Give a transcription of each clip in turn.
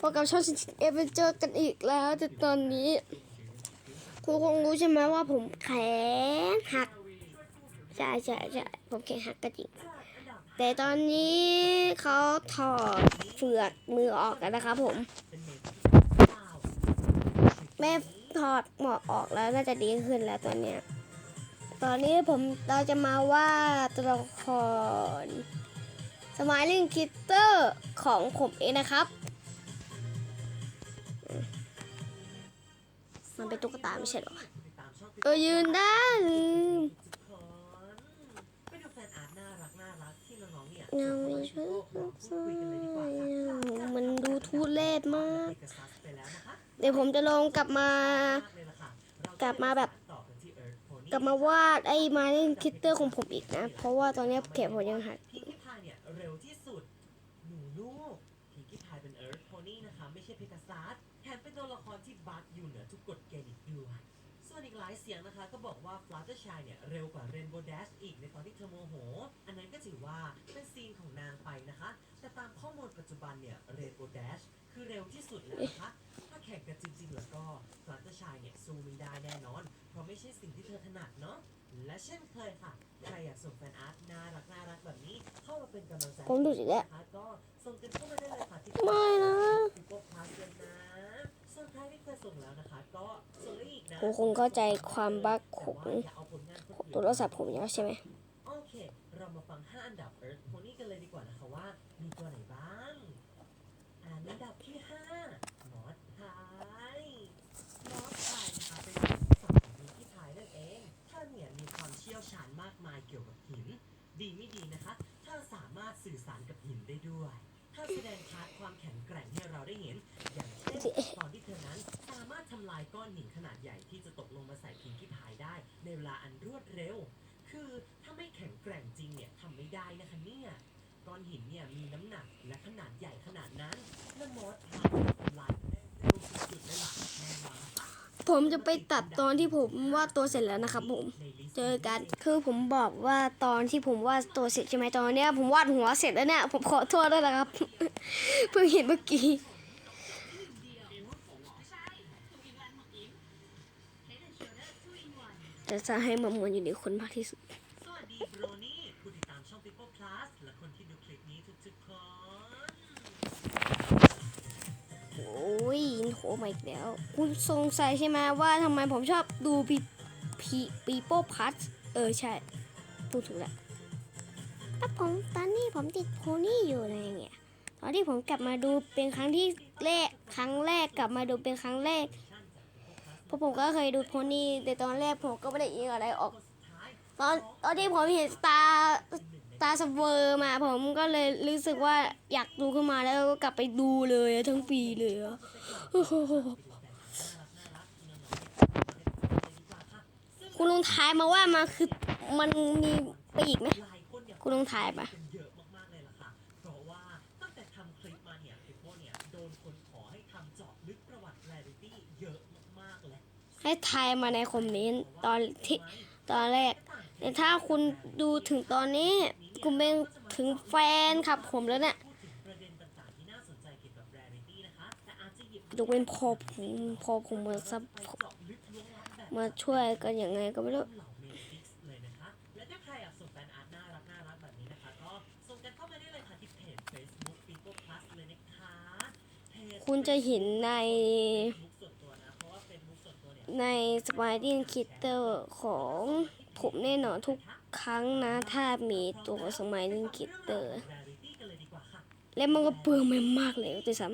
พบกับช่องชินเอฟเจอร์กันอีกแล้วแต่ตอนนี้คุณคงรู้ใช่ไหมว่าผมแขนหักใช่ใช่ใช่ผมแขนหักก็จริง แต่ตอนนี้เขาถอดเฟือกมือออกกันนะครับผมแม่ถอดหมอกออกแล้วน่าจะดีขึ้นแล้วตอนเนี้ยตอนนี้ผมเราจะมาว่าตัวละครสมายลิงคิตเตอร์ของผมเองนะครับ มันเป็นตุ๊กตาไม่ใช่หรอเออยืนได้ลืมยังไม่ช่วยมันดูทุเรศมาก เดี๋ยวผมจะลองกลับมา กลับมาแบบ กลับมาวาดไอ้มาเล่นคิตเตอร์ของผมอีกนะ เพราะว่าตอนนี้แขนผมยังหักพิงกี้พายเนี่ยเร็วที่สุดหนูลูกพิงกี้พายเป็น Earth Pony นะคะ ไม่ใช่เพกาซัส ถมเป็นตัวละครที่บักอยู่เหนือทุกกฎเกณฑ์อีกด้วย ส่วนอีกหลายเสียงนะคะ ก็บอกว่า Fluttershy เนี่ยเร็วกว่า Rainbow Dash อีกในตอนที่เธอโมโห อันนั้นก็ถือว่าเป็นซีนของนางไปนะคะ แต่ตามข้อมูลปัจจุบันเนี่ย Rainbow Dash คือเร็วที่สุดแล้วนะคะ ถ้าแข่งกันจริงๆแล้วก็ Fluttershy เนี่ยสู้ไม่ได้แน่นอน เพราะไม่ใช่สิ่งที่เธอถนัดเนาะ และเช่นเคยค่ะ ใครอยากส่งแฟนอาร์ตน่ารักน่ารักแบบนี้เข้ามาเป็นกำลังใจผมดูอีกแล้วนะคะก็ส่งกันเข้ามาได้เลยค่ะที่ไม่นะกูโก้พาสเลยนะส่วนใครที่เคยส่งแล้วนะคะ ก็ส่งได้อีกนะผมคงเข้าใจความบั๊กของแต่ว่าอย่าเอาผลงานคนอื่นโทรศัพท์ผมแล้วใช่ไหมโอเค เรามาฟัง 5 อันดับ Earth Pony กันเลยดีกว่านะคะว่า มีตัวไหนบ้างอันดับที่ 5 มอสพายมอสพายนะคะเป็นสาวดีที่พายนั่นเองเธอเนี่ยมีความเชี่ยวชาญมากมายเกี่ยวกับหิน ดีไม่ดีนะคะ เธอสามารถสื่อสารกับหินได้ด้วยเธอ แสดงพาร์ทความแข็งแกร่งให้เราได้เห็น อย่างเช่นตอนที่เธอนั้นสามารถทำลายก้อนหินขนาดใหญ่ที่จะตกลงมาใส่พิงกี้พายได้ ในเวลาอันรวดเร็ว คือถ้าไม่แข็งแกร่งจริงเนี่ยทำไม่ได้นะคะเนี่ยก้อนหินเนี่ยมีน้ำหนักและขนาดใหญ่ขนาดนั้นและมอสพา ผมจะไปตัดตอนที่ผมวาดตัวเสร็จแล้วนะครับ ผม เจอกัน คือผมบอกว่าตอนที่ผมวาดตัวเสร็จใช่ไหมตอนเนี้ย ผมวาดหัวเสร็จแล้วเนี่ย ผมขอโทษด้วยนะครับ เพิ่งเห็นเมื่อกี้แต่จะให้มันเหมือนอยู่ในคนมากที่สุด โหมาอีกแล้ว คุณสงสัยใช่ไหมว่าทำไมผมชอบดูปีปีปีโป้พัทเออใช่ พูดถูกแล้วแต่ผมตอนนี้ผมติดโพนี่อยู่อะไรอย่างเงี้ยตอนที่ผมกลับมาดูเป็นครั้งที่แรกครั้งแรกกลับมาดูเป็นครั้งแรกเพราะผมก็เคยดูโพนี่แต่ตอนแรกผมก็ไม่ได้ยินอะไรออก ตอนตอนที่ผมเห็นตา ตาสเวอร์มาผมก็เลยรู้สึกว่าอยากดูขึ้นมาแล้วก็กลับไปดูเลยทั้งปีเลยคุณลุงทายมาว่ามันคือมันมีไปีกไหมคุณลุงทายปะกันเยอะมากๆเลยล่ะค่ะเพราะว่าตั้งแต่ทำคลิปมายพี่โป้เนี่ยโดนคนขอให้ทำเจาะให้ทายมาในคอมเมนต์ตอนที่ตอนแรกแต่ถ้าคุณดูถึงตอนนี้ คุณเป็นถึงแฟนคลับผมแล้วเนี่ยพูดถึงประเด็นต่างๆที่น่าสนใจเกี่ยวกับ Rarity นะคะแต่อาจจะหยิบยกเว้นพอผมพอผมมาซับไปเจาะลึกล้วงมาช่วยกันยังไงก็ไม่รู้คุณจะเห็นใน ในสปายดินคิตเตอร์ของผมแน่นอนทุก ครั้งนะ ถ้ามีตัวสมัยดินคิตเตอร์ Rarity กันเลยดีกว่าค่ะและมันก็เปลืองไปมากเลยด้วยซ้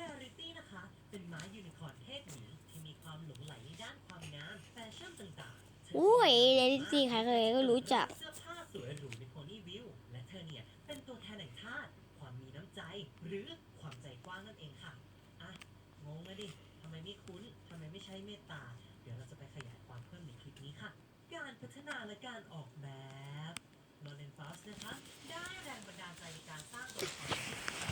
Rarity นะคะเป็นม้ายูนิคอร์นเพศหญิงที่มีควาหลงไหลในด้านความงามแฟชั่นต่างๆำเธอุ้ยเรลิตี้ใครเคยก็รู้จักเสื้อผ้าสวยหรูในโพนี่วิวและเธอเนี่ยเป็นตัวแทนแห่งชาติความมีน้ำใจ หรือความใจกว้างนั่นเองค่ะ อะ งงนะดิทำไมไม่คุ้นทำไมไม่ใช้เมตตา พัฒนาและการออกแบบโนเลนฟาสนะคะได้แรงบันดาลใจในการสร้างตัวละคร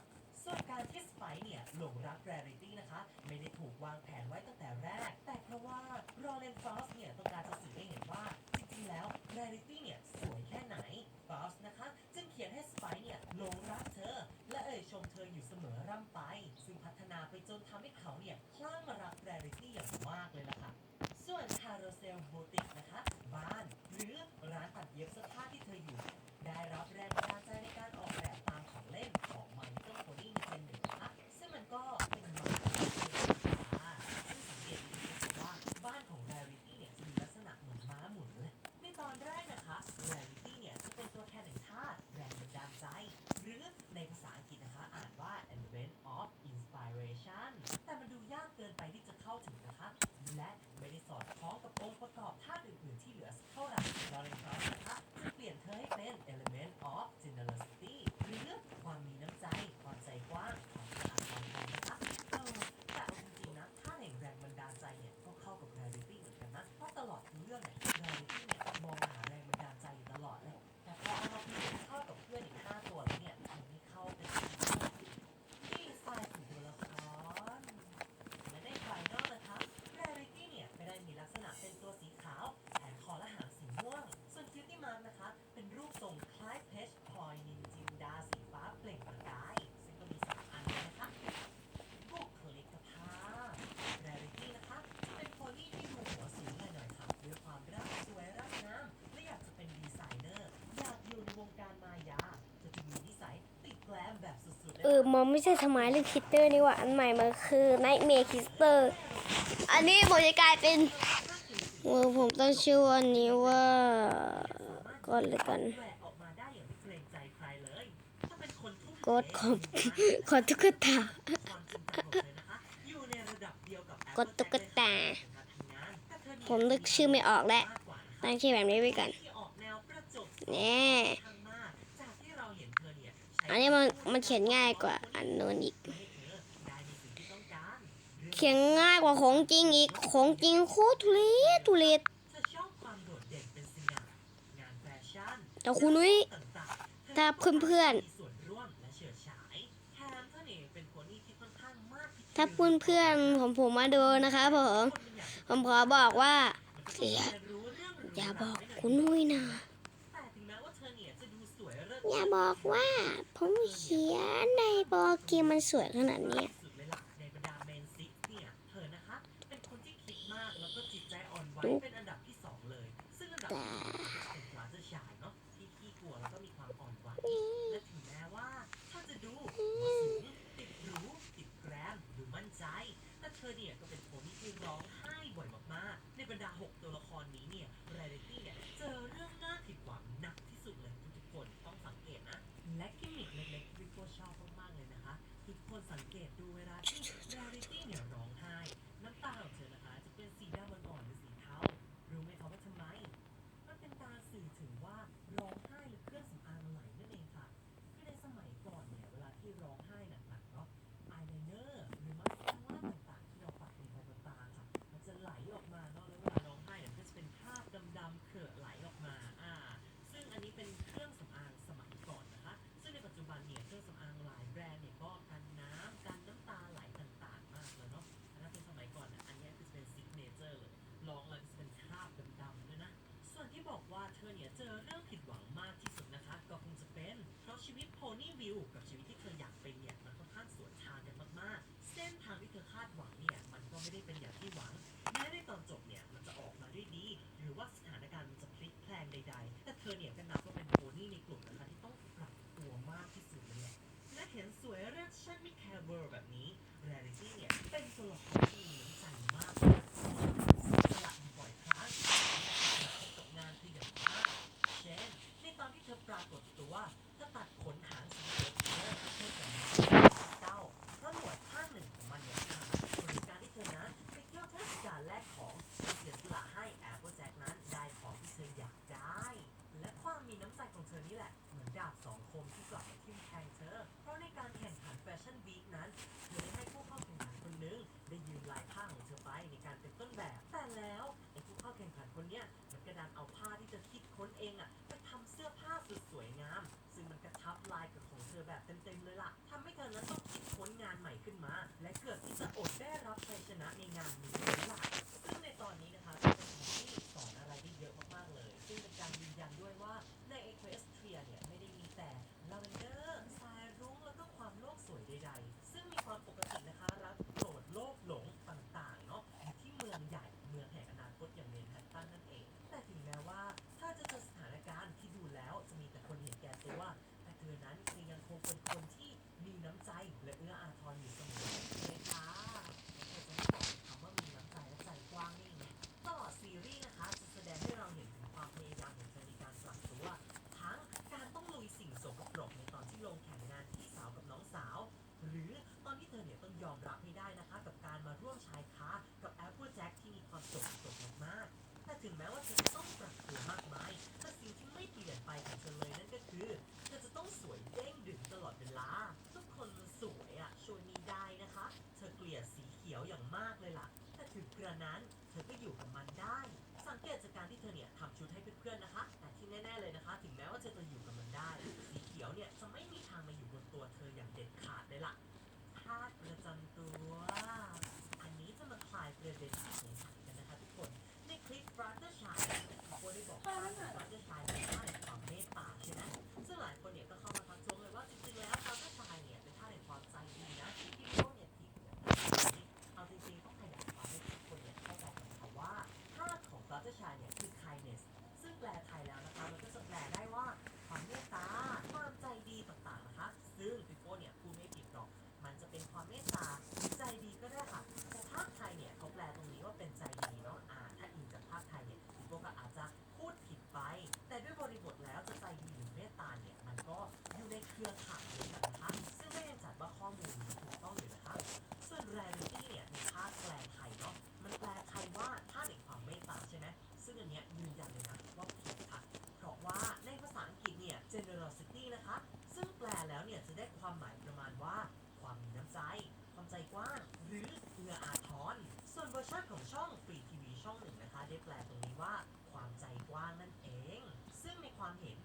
หลงรักแรริตี้นะคะ ไม่ได้ถูกวางแผนไว้ตั้งแต่แรก แต่เพราะว่ารอเลนฟอสเนี่ยต้องการจะสื่อให้เห็นว่าจริงๆแล้วแรริตี้เนี่ยสวยแค่ไหนฟอสนะคะจึงเขียนให้สไปเนี่ยหลงรักเธอ และเอ่ยชมเธออยู่เสมอร่ำไป ซึ่งพัฒนาไปจนทำให้เขาเนี่ยคลั่งรักแรริตี้อย่างมากเลยล่ะค่ะส่วนคาร์โรเซลโบติกนะคะ บ้านหรือร้านตัดเย็บเสื้อผ้าที่เธออยู่ ได้รับแร อมันไม่ใช่สมายเรื่องคิตเตอร์นี่ว่าอันใหม่มันคือไนท์เมย์คิสเตอร์อันนี้ผมจะกลายเป็นเออผมต้องชื่อวันนี้ว่าก่อนเลยกันกดขอบขอตุ๊กตากดตุ๊กตา ผมนึกชื่อไม่ออกแล้วตั้งชื่อแบบนี้ไว้กันเนี่ย อันนี้มันมันเขียนง่ายกว่าอันนู้นอีก เขียนง่ายกว่าของจริงอีก ของจริงโคตรทุเรศทุเรศแต่คุณนุ้ยถ้าเพื่อนเพื่อนถ้าเพื่อนเพื่อนผมผมมาดูนะคะผมผมขอบอกว่าอย่าบอกคุณนุ้ยนะ อย่าบอกว่า ผมเขียนในโปรแกรมมันสวยขนาดนี้ดู สังเกตดูเวลาที่เริตี้เหนียร้องไห้ เนี้ยมันกระดันเอาผ้าที่เธอคิดค้นเองอะไปทำเสื้อผ้าสุดสวยงาม ซึ่งมันกระทับลายกับของเธอแบบเต็มๆเลยล่ะทำให้เธอนั้นต้องคิดค้นงานใหม่ขึ้นมา และเกือบที่จะอดได้รับชัยชนะในงานนี้ ขียวอย่างมากเลยล่ะ แต่ถึงกระนั้นเธอก็อยู่กับมันได้ สังเกตจากการที่เธอเนี่ยทำชุดให้เพื่อนๆนะคะ แต่ที่แน่ๆเลยนะคะ ถึงแม้ว่าเธอจะอยู่กับมันได้ สีเขียวเนี่ยจะไม่มีทางมาอยู่บนตัวเธออย่างเด็ดขาดเลยล่ะธาตุประจำตัว อันนี้จะมาคลายประเด็นที่สงสัยกันนะคะทุกคน ในคลิป Brother Child เขาได้บอกว่า รือข่ายเดียวกันะคะซึ่งก็ยังจัดว่าข้อมูลถูกต้องอยู่นะคะส่วน rarity เนี่ยในภาคแปลไทยเนาะมันแปลไทยว่าท่าแห่งความเมตตาใช่ไหมซึ่งอันเนี้ยยืนยันเลยนะว่าผิดค่ะเพราะว่าในภาษาอังกฤษเนี่ย generosity นะคะ ซึ่งแปลแล้วเนี่ยจะได้ความหมายประมาณว่าความมีน้ำใจ ความใจกว้าง หรือเอื้ออาทร ส่วนเวอร์ชันของช่องฟรีทีวีช่องหนึ่งนะคะ ได้แปลตรงนี้ว่าความใจกว้างนั่นเอง ซึ่งในความเห็น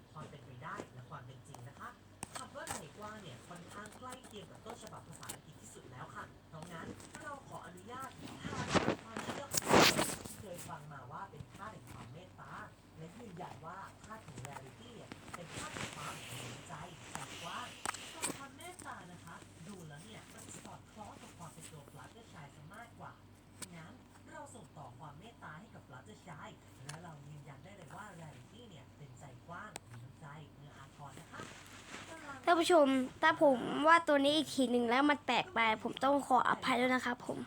ท่านผู้ชมถ้าผมว่าตัวนี้อีกทีหนึ่งแล้วมันแปลกไป ผมต้องขออภัยด้วยนะครับผม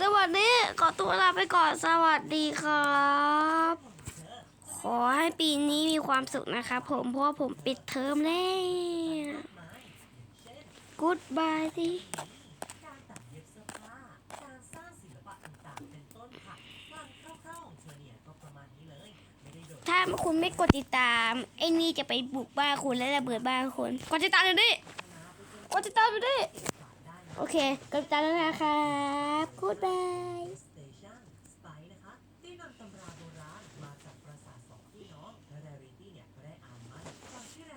สวัสดีขอตัวลาไปก่อนสวัสดีครับ ขอให้ปีนี้มีความสุขนะครับผมเพราะผมปิดเทอมแล้วไม้อย่างเช่น Goodbye สิ คุณไม่กดติดตามไอ้นี่จะไปบุกบ้านคุณและระเบิดบ้านคุณกดติดตามอยดิกดติดตามอยดิโอเคกดติดตามแล้วนะครับ Goodbye สเตชันสไปนะคะที่นำตำราโบาณมาจากปราสายก็ได้อ่านมันก่อนที่แ